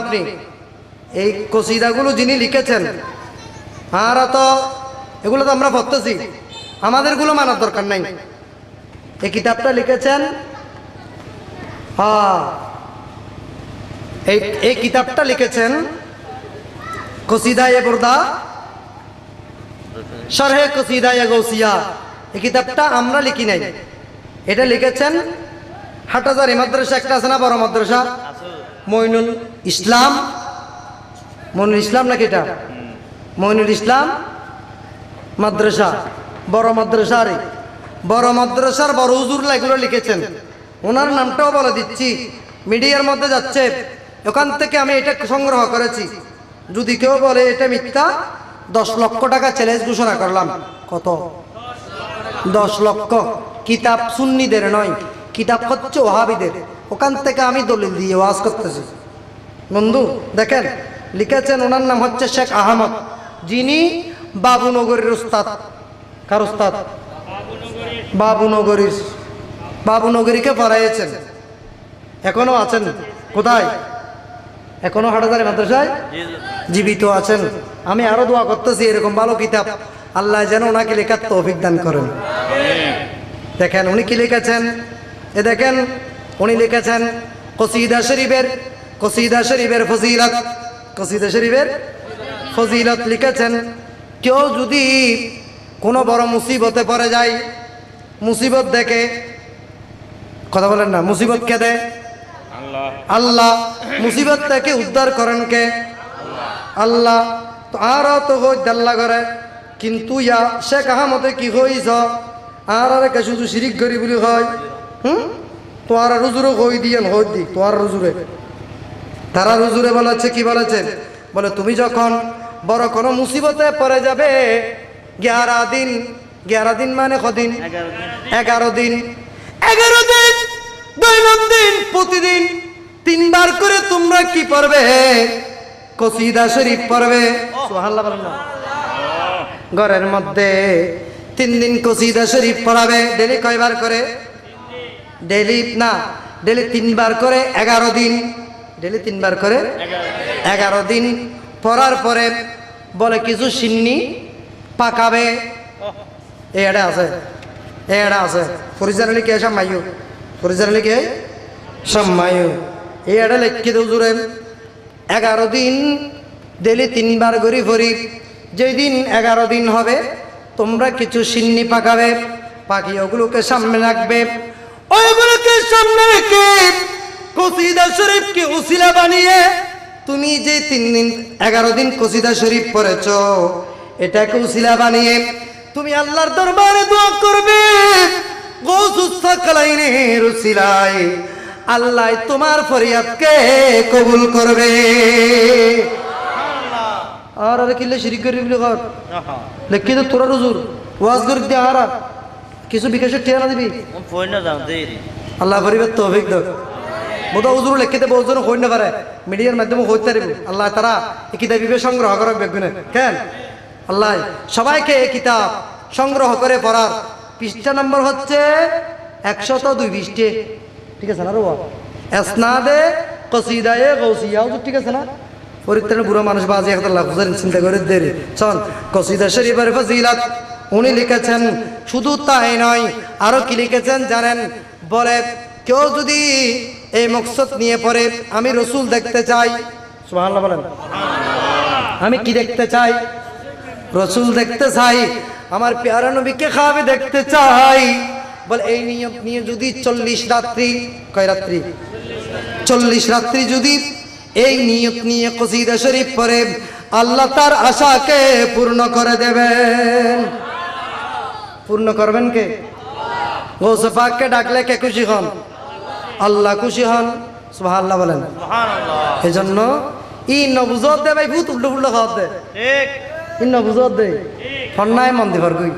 আপনি? এই কসিদাগুলো যিনি লিখেছেন আর তো এগুলো তো আমরা পড়তেছি আমাদেরগুলো মানার দরকার নাই। এই কিতাবটা লিখেছেন এই এই কিতাবটা লিখেছেন কসিদা এ বুরদা, শরহে কসিদা এ গৌসিয়া। এই কিতাবটা আমরা লিখি নাই। এটা লিখেছেন হাটাজারি মাদ্রাসা, একটা আছে না বড় মাদ্রাসা? মইনুল ইসলাম। মইনুল ইসলাম নাকি এটা? মইনুল ইসলাম মাদ্রাসা। বড় মাদ্রাসা আরে। বড় মাদ্রাসার বড় হুজুর এগুলো লিখেছেন। ওনার নামটাও বলে দিচ্ছি। মিডিয়ার মধ্যে যাচ্ছে। ওখান থেকে আমি এটা সংগ্রহ করেছি। যদি কেউ বলে এটা মিথ্যা, দশ লক্ষ টাকা চ্যালেঞ্জ ঘোষণা করলাম। কত? দশ লক্ষ। কিতাব সুন্নিদের নয়। কিতাব হচ্ছে ওহাবিদের। ওখান থেকে আমি দলিল দিয়ে ওয়াজ করতেছি। বন্ধু, দেখেন, লিখেছেন ওনার নাম হচ্ছে শেখ আহমদ। যিনি বাবুনগরীর উস্তাদ। কার উস্তাদ? বাবুনগরীর। বাবুনগরীকে পড়াইয়েছেন। এখনও আছেন? কোথায়? এখনও হাটাদারি মাদ্রাসায়? জীবিত আছেন। আমি আরও দোয়া করতেছি, এরকম ভালো কিতাব আল্লাহ যেন ওনাকে লেখার তৌফিক দান করেন। দেখেন, উনি কি লিখেছেন? এ দেখেন, উনি লিখেছেন, কসিদা শরীফের কসিদা শরীফের ফজিলত। কসিদা শরীফের ফজিলত লিখেছেন, কেউ যদি কোনো বড় মুসিবতে পড়ে যায়, মুসিবত দেখে, কথা বলেন না, মুসিবত কে দেয়? আল্লাহ। মুসিবত থেকে উদ্ধার করেন কে? আল্লাহ। তো আরও তো হই দাল্লা করে, কিন্তু ইয়া শেখ আহমদে কি হইছ? আর আর কে শুধু শিরিক করি বলি হয় হুম? তোয়ার রুজুরে হই দিয়েন হই দি তোয়ার রুজুরে তারা রুজুরে বলেছে কি বলেছে? বলে তুমি যখন বড় কোনো মুসিবতে পড়ে যাবে গ্যারা দিন গ্যারা দিন মানে কদিন? এগারো দিন। এগারো দিন। দৈনন্দিন প্রতিদিন। তিনবার করে তোমরা কি পড়বে? কসিদা শরীফ পড়বে। ঘরের মধ্যে তিন দিন কসিদা শরীফ পড়াবে। ডেলি কয়বার করে? ডেলি না ডেলি তিনবার করে এগারো দিন ডেলি তিনবার করে এগারো দিন, পড়ার পরে বলে কিছু সিন্নি পাকাবে। এটা আছে এটা আছে। পরিচালনা কে সাম্মায়ু? পরিচালনা কে সাম্মায়ু? এটা লেখি দেও জুড়ে এগারো দিন ডেলি তিনবার ঘুরি ফরি। যেই দিন এগারো দিন হবে, তোমরা কিছু সিন্নি পাকাবে পাখি ওগুলোকে সামনে রাখবে। ওইগুলোকে সামনে রেখে কসিদা শরীফকে উসিলা বানিয়ে তুমি যে তিন দিন এগারো দিন কসিদা শরীফ পড়েছ এটাকে উসিলা বানিয়ে তুমি আল্লাহর দরবারে দোয়া করবে। গৌসুস্তাকালাইনের উসিলায় আল্লাহ তোমার ফরিয়াদকে কবুল করবে। আর আরে কিল্লে শিরিক করি বলে কর লেখি তো তোরা রুজুর ওয়াজ করে দিয়ে আর কিছু বিকাশের ঠেয়া না দিবি আল্লাহ করিবে তো অভিজ্ঞ বোধ উজুর লেখিতে বহুজন হই না পারে মিডিয়ার মাধ্যমে হইতে পারিব আল্লাহ তারা এই কিতাব বিবে সংগ্রহ করক বেগুনে। কেন? আল্লাহ সবাইকে এই কিতাব সংগ্রহ করে পড়ার পৃষ্ঠা নম্বর হচ্ছে একশত দুই পৃষ্ঠে। ঠিক আছে না রোয়া এসনাদে কসিদায়ে গৌসিয়াও ঠিক আছে না? পরিত্রাণ বুড়ো মানুষ বাজে একটা লাভ চিন্তা করে দেরি। চল কসিদা শরীফের ফজিলাত। উনি লিখেছেন, শুধু তাই নয়, আরও কি লিখেছেন জানেন? বলে, কেউ যদি এই মকসদ নিয়ে পড়ে, আমি রসুল দেখতে চাই। বলেন। আমি কি দেখতে চাই? রসুল দেখতে চাই, আমার পেয়ারা নবীকে খাবে দেখতে চাই। বলে, এই নিয়ম নিয়ে যদি চল্লিশ রাত্রি, কয় রাত্রি? চল্লিশ রাত্রি যদি এই নিয়ত নিয়ে কসিদা শরীফ পরে আল্লাহ তার আশাকে পূর্ণ করে দেবেন। পূর্ণ করবেন কে? গৌসফাককে ডাকলে কে খুশি হন? আল্লাহ খুশি হন সুবহানাল্লাহ বলেন। সুবহানাল্লাহ। এই জন্য ই নবুজত দে ভাই ভূত উল্টো উল্টো খাওয়া দে। ঠিক। ই নবুজত দে। ফন্নায় মন্দির ঘর কই